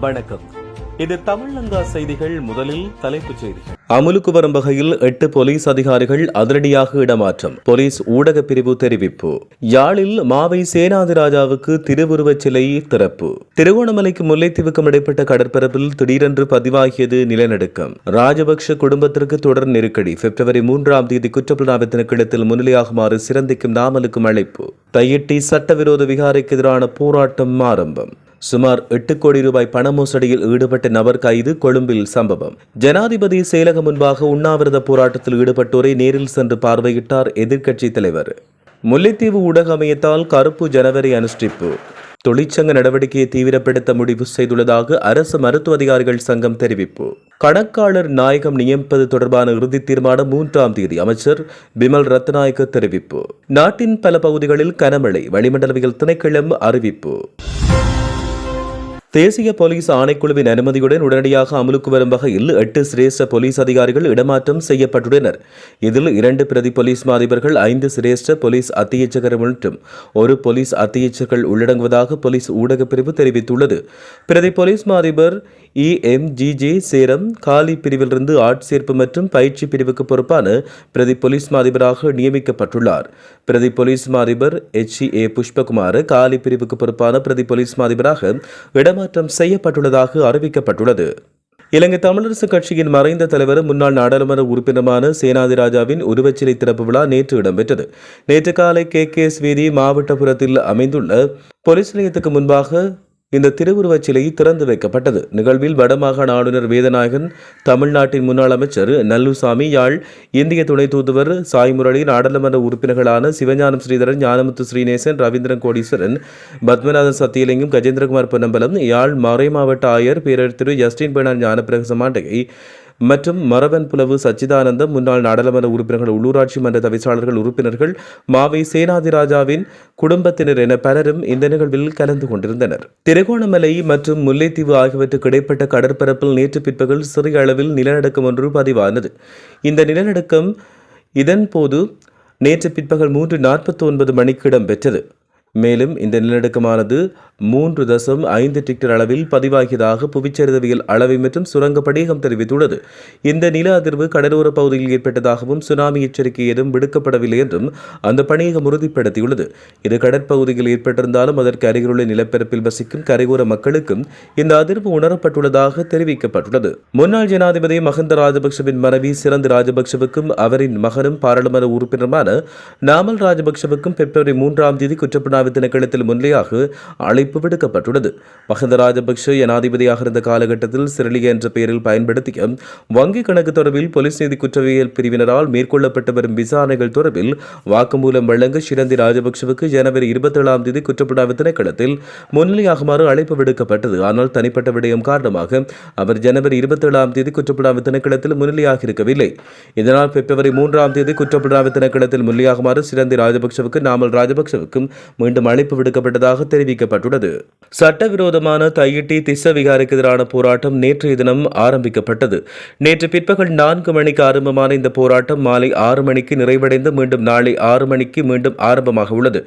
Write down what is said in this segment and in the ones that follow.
வணக்கம். இது தமிழங்கா செய்திகள் முதலில் தலைப்புச் செய்திகள். அமுலுக்கு வரும் வகையில் எட்டு போலீஸ் அதிகாரிகள் அதிரடியாக இடமாற்றம். போலீஸ் ஊடக பிரிவு தெரிவிப்பு. யாழில் மாவை சேனாதிராஜாவுக்கு திருவுருவச் சிலை திறப்பு. திருகோணமலைக்கு முல்லைத்தீவுக்கும் இடைப்பட்ட கடற்பரப்பில் திடீரென்று பதிவாகியது நிலநடுக்கம். ராஜபக்ஷ குடும்பத்திற்கு தொடர் நெருக்கடி. பிப்ரவரி மூன்றாம் தேதி குற்றப்புலனாய்வு திணைக்களத்தில் முன்னிலையாகுமாறு சிறந்திக்கும் நாமலுக்கும் அழைப்பு. தையிட்டி சட்டவிரோத விகாரைக்கு எதிரான போராட்டம் ஆரம்பம். சுமார் எட்டு கோடி ரூபாய் பண மோசடியில் ஈடுபட்ட நபர் கைது கொழும்பில் சம்பவம். ஜனாதிபதி செயலகம் முன்பாக உண்ணாவிரத போராட்டத்தில் ஈடுபட்டோரை நேரில் சென்று பார்வையிட்டார் எதிர்க்கட்சித் தலைவர். முல்லைத்தீவு ஊடக அமையத்தால் கருப்பு ஜனவரி அனுஷ்டிப்பு. தொழிற்சங்க நடவடிக்கையை தீவிரப்படுத்த முடிவு செய்துள்ளதாக அரசு மருத்துவ அதிகாரிகள் சங்கம் தெரிவிப்பு. கணக்காளர் நாயகம் நியமிப்பது தொடர்பான இறுதி தீர்மானம் மூன்றாம் தேதி அமைச்சர் பிமல் ரத்நாயக்க தெரிவிப்பு. நாட்டின் பல பகுதிகளில் கனமழை வளிமண்டலவியல் திணைக்களம் அறிவிப்பு. தேசிய போலீஸ் ஆணைக்குழுவின் அனுமதியுடன் உடனடியாக அமலுக்கு வரும் வகையில் எட்டு சிரேஷ்ட போலீஸ் அதிகாரிகள் இடமாற்றம் செய்யப்பட்டுள்ளனர். இதில் இரண்டு பிரதி போலீஸ் மாதிபர்கள் ஐந்து சிரேஷ்ட போலீஸ் அத்தியட்சகர் மற்றும் ஒரு போலீஸ் அத்தியட்சர்கள் உள்ளடங்குவதாக போலீஸ் ஊடகப் பிரிவு தெரிவித்துள்ளது. பிரதி போலீஸ் மாதிபர் இஎம்ஜிஜே சேரம் காலி பிரிவிலிருந்து ஆட்சேர்ப்பு மற்றும் பயிற்சி பிரிவுக்கு பொறுப்பான பிரதி போலீஸ் மாதிபராக நியமிக்கப்பட்டுள்ளார். பிரதி போலீஸ் மாதிபர் எச் ஏ புஷ்பகுமார் காலி பிரிவுக்கு பொறுப்பான பிரதி போலீஸ் மாதிபராக இடமாற்றம் செய்யப்பட்டுள்ளதாக அறிவிக்கப்பட்டுள்ளது. இலங்கை தமிழரசு கட்சியின் மறைந்த தலைவரும் முன்னாள் நாடாளுமன்ற உறுப்பினருமான சேனாதி ராஜாவின் உருவச்சிலை திறப்பு விழா நேற்று இடம்பெற்றது. நேற்று காலை கே கே எஸ் வீதி மாவட்டபுரத்தில் அமைந்துள்ள போலீஸ் நிலையத்துக்கு முன்பாக இந்த திருவுருவச் சிலை திறந்து வைக்கப்பட்டது. நிகழ்வில் வடமாகாண ஆளுநர் வேதநாயகன் தமிழ்நாட்டின் முன்னாள் அமைச்சர் நல்லுசாமி யாழ் இந்திய துணை தூதுவர் சாய்முரளி நாடாளுமன்ற உறுப்பினர்களான சிவஞானம் ஸ்ரீதரன் ஞானமுத்து ஸ்ரீநேசன் ரவீந்திரன் கோடீஸ்வரன் பத்மநாதன் சத்தியலிங்கம் கஜேந்திரகுமார் பொன்னம்பலம் யாழ் மறை மாவட்ட ஆயர் பேரர் திரு ஜஸ்டின் பேனார் ஞானப்பிரகசமாண்டகை மற்றும் மரவன் புலவு சச்சிதானந்தம் முன்னாள் நாடாளுமன்ற உறுப்பினர்கள் உள்ளூராட்சி மன்ற தவிசாளர்கள் உறுப்பினர்கள் மாவை சேனாதிராஜாவின் குடும்பத்தினர் என பலரும் இந்த நிகழ்வில் கலந்து கொண்டிருந்தனர். திருகோணமலை மற்றும் முல்லைத்தீவு ஆகியவற்றுக்கு இடைப்பட்ட கடற்பரப்பில் நேற்று பிற்பகல் சிறிய அளவில் நிலநடுக்கம் ஒன்று பதிவானது. இந்த நிலநடுக்கம் இதன்போது நேற்று பிற்பகல் மூன்று நாற்பத்தி ஒன்பது மணிக்கு இடம்பெற்றது. மேலும் இந்த நிலநடுக்கமானது மூன்று தசம் ஐந்து டிக்டர் அளவில் பதிவாகியதாக புவிச்சரிதவியல் அளவை மற்றும் சுரங்க படிகம் தெரிவித்துள்ளது. இந்த நில அதிர்வு கடலோர பகுதியில் ஏற்பட்டதாகவும் சுனாமி எச்சரிக்கை ஏதும் விடுக்கப்படவில்லை என்றும் அந்த பணியகம் உறுதிப்படுத்தியுள்ளது. இது கடற்பகுதியில் ஏற்பட்டிருந்தாலும் அதற்கு அருகிலுள்ள நிலப்பரப்பில் வசிக்கும் கரையோர மக்களுக்கும் இந்த அதிர்வு உணரப்பட்டுள்ளதாக தெரிவிக்கப்பட்டுள்ளது. முன்னாள் ஜனாதிபதி மஹந்த ராஜபக்சவின் மனைவி சிறந்த ராஜபக்சவுக்கும் அவரின் மகனும் பாராளுமன்ற உறுப்பினருமான நாமல் ராஜபக்சவுக்கும் பிப்ரவரி மூன்றாம் தேதி குற்றப்புலனாய்வு திணைக்களத்தில் முன்னிலையாக அழைப்பு விடுக்கப்பட்டுள்ளது. மஹந்த ராஜபக்ஷ ஜனாதிபதியாக இருந்த காலகட்டத்தில் சிறலிய என்ற பெயரில் பயன்படுத்திய வங்கி கணக்கு தொடர்பில் போலீஸ் நீதி குற்றவியல் பிரிவினரால் மேற்கொள்ளப்பட்டு வரும் விசாரணைகள் தொடர்பில் வாக்குமூலம் வழங்க சிரந்தி ராஜபக்ஷவுக்கு ஜனவரி இருபத்தேழாம் தேதி குற்றப்புலனாய்வு திணைக்களத்தில் முன்னிலையாகுமாறு அழைப்பு விடுக்கப்பட்டது. ஆனால் தனிப்பட்ட விடயம் காரணமாக அவர் ஜனவரி இருபத்தேழாம் தேதி குற்றப்புலனாய்வு திணைக்களத்தில் முன்னிலையாக இருக்கவில்லை இதனால் பிப்ரவரி மூன்றாம் தேதி குற்றப்புலனாய்வு திணைக்களத்தில் முன்னிலையாகுமாறு சிரந்தி ராஜபக்ஷவுக்கு நாமல் ராஜபக்ஷவுக்கும் மீண்டும் அழைப்பு விடுக்கப்பட்டதாக தெரிவிக்கப்பட்டுள்ளது. சட்டவிரோதமான தையிட்டி திஸ்ஸ எதிரான போராட்டம் நேற்றைய தினம் ஆரம்பிக்கப்பட்டது. நேற்று பிற்பகல் நான்கு மணிக்கு ஆரம்பமான இந்த போராட்டம் மாலை ஆறு மணிக்கு நிறைவடைந்து மீண்டும் நாளை ஆறு மணிக்கு மீண்டும் ஆரம்பமாக உள்ளது.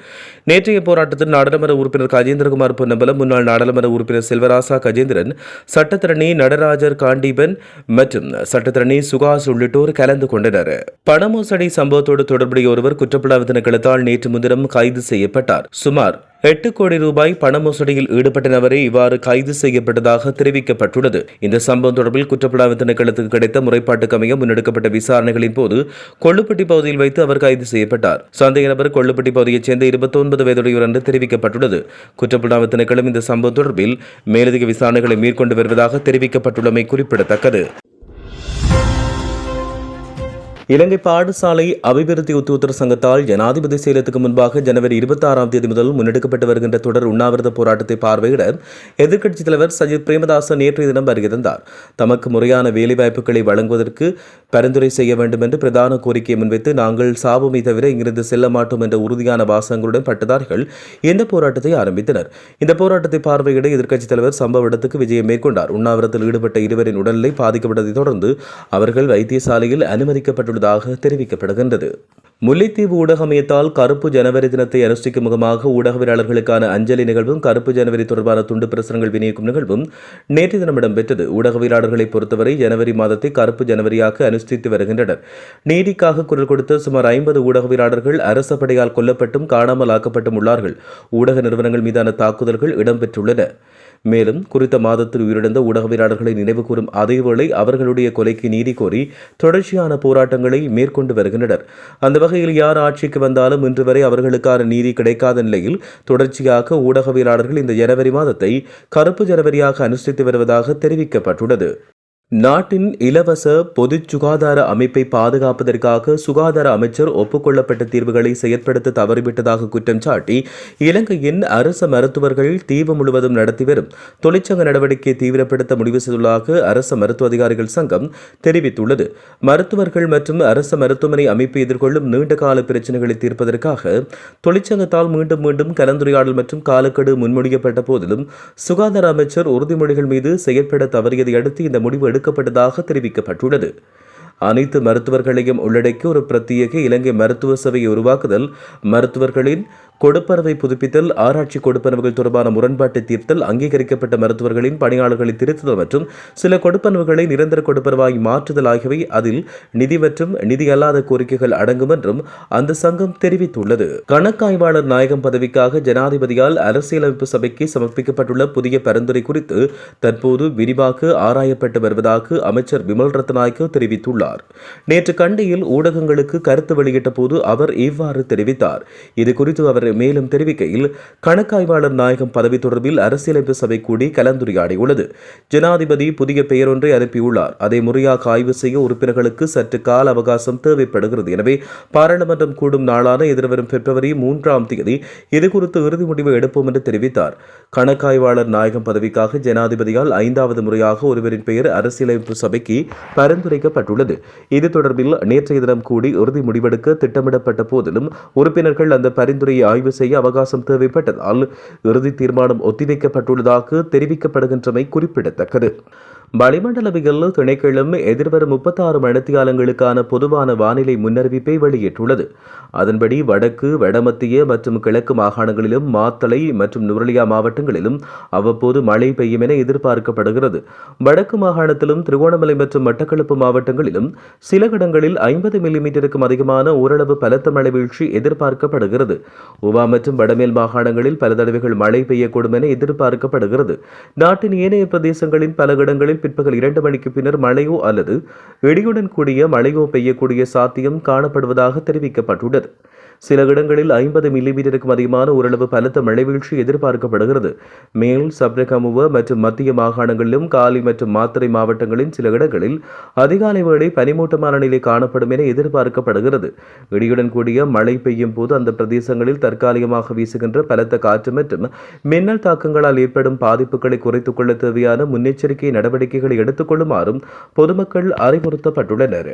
நேற்றைய போராட்டத்தில் நாடாளுமன்ற உறுப்பினர் கஜேந்திரகுமார் பொன்னம்பலம் முன்னாள் நாடாளுமன்ற உறுப்பினர் செல்வராசா கஜேந்திரன் சட்டத்திரணி நடராஜர் காண்டீபன் மற்றும் சட்டத்திரணி சுகாஸ் உள்ளிட்டோர் கலந்து கொண்டனர். பண மோசடி சம்பவத்தோடு தொடர்புடைய ஒருவர் குற்றப்புலனாய்வு திணைக்களத்தால் நேற்று முன்தினம் கைது செய்யப்பட்டார். சுமார் எட்டு கோடி ரூபாய் பண மோசடியில் ஈடுபட்ட நபரே இவ்வாறு கைது செய்யப்பட்டதாக தெரிவிக்கப்பட்டுள்ளது. இந்த சம்பவம் தொடர்பில் குற்றப்புலனாய்வு திணைக்களத்துக்கு கிடைத்த முறைப்பாட்டுக்கு அமைய முன்னெடுக்கப்பட்ட விசாரணைகளின் போது கொள்ளுப்பட்டி பகுதியில் வைத்து அவர் கைது செய்யப்பட்டார். சந்தேக நபர் கொள்ளுப்பட்டி பகுதியைச் சேர்ந்த இருபத்தி ஒன்பது வயதுடையவர் என்று தெரிவிக்கப்பட்டுள்ளது. குற்றப்புலனாய்வு திணைக்களம் இந்த சம்பவம் தொடர்பில் மேலதிக விசாரணைகளை மேற்கொண்டு வருவதாக தெரிவிக்கப்பட்டுள்ளமை குறிப்பிடத்தக்கது. இலங்கை பாடசாலை அபிவிருத்தி உத்தியோத்தர சங்கத்தால் ஜனாதிபதி செயலத்துக்கு முன்பாக ஜனவரி இருபத்தி ஆறாம் தேதி முதல் முன்னெடுக்கப்பட்டு வருகின்ற தொடர் உண்ணாவிரத போராட்டத்தை பார்வையிட எதிர்க்கட்சித் தலைவர் சஜித் பிரேமதாசன் நேற்றைய தினம் வருகை தந்தார் தமக்கு முறையான வேலைவாய்ப்புகளை வழங்குவதற்கு பரிந்துரை செய்ய வேண்டும் என்று பிரதான கோரிக்கையை முன்வைத்து நாங்கள் சாபமை தவிர இங்கிருந்து செல்ல மாட்டோம் என்ற உறுதியான வாசகங்களுடன் பட்டதாரிகள் இந்த போராட்டத்தை ஆரம்பித்தனர். இந்த போராட்டத்தை பார்வையிட எதிர்க்கட்சித் தலைவர் சம்பவ இடத்துக்கு விஜயம் மேற்கொண்டார். உண்ணாவிரத்தில் ஈடுபட்ட இருவரின் உடல்நிலை பாதிக்கப்பட்டதை தொடர்ந்து அவர்கள் வைத்தியசாலையில் அனுமதிக்கப்பட்டுள்ளதாக தெரிவிக்கப்படுகின்றது. முல்லைத்தீவு ஊடகமையத்தால் கருப்பு ஜனவரி தினத்தை அனுஷ்டிக்கும் முகமாக ஊடகவியலாளர்களுக்கான அஞ்சலி நிகழ்வும் கருப்பு ஜனவரி தொடர்பான துண்டு பிரசுரங்கள் விநியோகிக்கும் நிகழ்வும் நேற்று தினம் இடம்பெற்றது. ஊடகவியலாளர்களை பொறுத்தவரை ஜனவரி மாதத்தை கருப்பு ஜனவரியாக அனுஷ்டித்து வருகின்றனர். நீதிக்காக குரல் கொடுத்த சுமார் ஐம்பது ஊடகவியலாளர்கள் அரச படையால் கொல்லப்பட்டும் காணாமல் ஆக்கப்பட்டும் உள்ளார்கள். ஊடக நிறுவனங்கள் மீதான தாக்குதல்கள் இடம்பெற்றுள்ளன. மேலும் குறித்த மாதத்தில் உயிரிழந்த ஊடகவியலாளர்களை நினைவுகூரும் அதேவேளை அவர்களுடைய கொலைக்கு நீதி கோரி தொடர்ச்சியான போராட்டங்களை மேற்கொண்டு வருகின்றனர். அந்த வகையில் யார் ஆட்சிக்கு வந்தாலும் இன்று வரை அவர்களுக்கான நீதி கிடைக்காத நிலையில் தொடர்ச்சியாக ஊடகவியலாளர்கள் இந்த ஜனவரி மாதத்தை கருப்பு ஜனவரியாக அனுஷ்டித்து வருவதாக தெரிவிக்கப்பட்டுள்ளது. நாட்டின் இலவச பொது சுகாதார அமைப்பை பாதுகாப்பதற்காக சுகாதார அமைச்சர் ஒப்புக்கொள்ளப்பட்ட தீர்வுகளை செயற்படுத்த தவறிவிட்டதாக குற்றம் சாட்டி இலங்கையின் அரச மருத்துவர்கள் தீவு முழுவதும் நடத்தி வரும் தொழிற்சங்க நடவடிக்கையை தீவிரப்படுத்த முடிவு செய்துள்ளதாக அரச மருத்துவ அதிகாரிகள் சங்கம் தெரிவித்துள்ளது. மருத்துவர்கள் மற்றும் அரச மருத்துவமனை அமைப்பு எதிர்கொள்ளும் நீண்டகால பிரச்சினைகளை தீர்ப்பதற்காக தொழிற்சங்கத்தால் மீண்டும் மீண்டும் கலந்துரையாடல் மற்றும் காலக்கெடு முன்மொழியப்பட்ட போதிலும் சுகாதார அமைச்சர் உறுதிமொழிகள் மீது செயற்பட தவறியதை அடுத்து இந்த முடிவு எடுக்கப்பட்டதாக தெரிவிக்கப்பட்டுள்ளது. அனைத்து மருத்துவர்களையும் உள்ளடக்கி ஒரு பிரத்யேக இலங்கை மருத்துவ சபையை உருவாக்குதல் மருத்துவர்களின் கொடுப்பனவை புதுப்பித்தல் ஆராய்ச்சி கொடுப்பனவுகள் தொடர்பான முரண்பாட்டை தீர்த்தல் அங்கீகரிக்கப்பட்ட மருத்துவர்களின் பணியாளர்களை திருத்துதல் மற்றும் சில கொடுப்பனவுகளை நிரந்தர கொடுப்பனவாய் மாற்றுதல் ஆகியவை அதில் நிதி மற்றும் நிதி அல்லாத கோரிக்கைகள் அடங்கும் என்றும் அந்த சங்கம் தெரிவித்துள்ளது. கணக்காய்வாளர் நாயகம் பதவிக்காக ஜனாதிபதியால் அரசியலமைப்பு சபைக்கு சமர்ப்பிக்கப்பட்டுள்ள புதிய பரிந்துரை குறித்து தற்போது விரிவாக ஆராயப்பட்டு வருவதாக அமைச்சர் விமல் ரத்நாயக்க தெரிவித்துள்ளார். நேற்று கண்டியில் ஊடகங்களுக்கு கருத்து வெளியிட்ட போது அவர் இவ்வாறு தெரிவித்தார். இது குறித்து அவர் மேலும் தெரிவிக்கையில் கணக்காய்வாளர் நாயகம் பதவி தொடர்பில் அரசியலமைப்பு சபை கூடி கலந்துரையாடியுள்ளது. ஜனாதிபதி புதிய பெயரொன்றை அனுப்பியுள்ளார். அதை முறையாக ஆய்வு செய்ய உறுப்பினர்களுக்கு சற்று கால அவகாசம் தேவைப்படுகிறது. எனவே பாராளுமன்றம் கூடும் நாளான எதிர்வரும் பிப்ரவரி மூன்றாம் தேதி இதுகுறித்து இறுதி முடிவு எடுப்போம் என்று தெரிவித்தார். கணக்காய்வாளர் நாயகம் பதவிக்காக ஜனாதிபதியால் ஐந்தாவது முறையாக ஒருவரின் பெயர் அரசியலமைப்பு சபைக்கு பரிந்துரைக்கப்பட்டுள்ளது. இது தொடர்பில் நேற்றைய தினம் கூடி இறுதி முடிவெடுக்க திட்டமிடப்பட்ட போதிலும் உறுப்பினர்கள் அந்த பரிந்துரையை ஆய்வு செய்ய அவகாசம் தேவைப்பட்டதால் இறுதி தீர்மானம் ஒத்திவைக்கப்பட்டுள்ளதாக தெரிவிக்கப்படுகின்றமை குறிப்பிடத்தக்கது. வளிமண்டலவியல் திணைக்களம் எதிர்வரும் முப்பத்தாறு மணித்தியாலங்களுக்கான பொதுவான வானிலை முன்னறிவிப்பை வெளியிட்டுள்ளது. அதன்படி வடக்கு வடமத்திய மற்றும் கிழக்கு மாகாணங்களிலும் மாத்தளை மற்றும் நுரலியா மாவட்டங்களிலும் அவ்வப்போது மழை பெய்யும் என எதிர்பார்க்கப்படுகிறது. வடக்கு மாகாணத்திலும் திருகோணமலை மற்றும் மட்டக்களப்பு மாவட்டங்களிலும் சில இடங்களில் ஐம்பது மில்லிமீட்டருக்கும் அதிகமான ஓரளவு பலத்த மழை வீழ்ச்சி எதிர்பார்க்கப்படுகிறது. உவா மற்றும் வடமேல் மாகாணங்களில் பல தடவைகள் மழை பெய்யக்கூடும் என எதிர்பார்க்கப்படுகிறது. நாட்டின் ஏனைய பிரதேசங்களின் பல இடங்களில் பிற்பகல் இரண்டு மணிக்கு பின்னர் மழையோ அல்லது இடியுடன் கூடிய மழையோ பெய்யக்கூடிய சாத்தியம் காணப்படுவதாக தெரிவிக்கப்பட்டுள்ளது. சில இடங்களில் ஐம்பது மில்லிமீட்டருக்கும் அதிகமான ஓரளவு பலத்த மழை வீழ்ச்சி எதிர்பார்க்கப்படுகிறது. மேல் சப்ரகமுவ மற்றும் மத்திய மாகாணங்களிலும் காலி மற்றும் மாத்திரை மாவட்டங்களின் சில இடங்களில் அதிகாலை வேளை பனிமூட்டமான நிலை காணப்படும் என எதிர்பார்க்கப்படுகிறது. இடியுடன் கூடிய மழை பெய்யும் போது அந்த பிரதேசங்களில் தற்காலிகமாக வீசுகின்ற பலத்த காற்று மற்றும் மின்னல் தாக்கங்களால் ஏற்படும் பாதிப்புகளை குறைத்துக் கொள்ள தேவையான முன்னெச்சரிக்கை நடவடிக்கைகளை எடுத்துக் கொள்ளுமாறும் பொதுமக்கள் அறிவுறுத்தப்பட்டுள்ளனர்.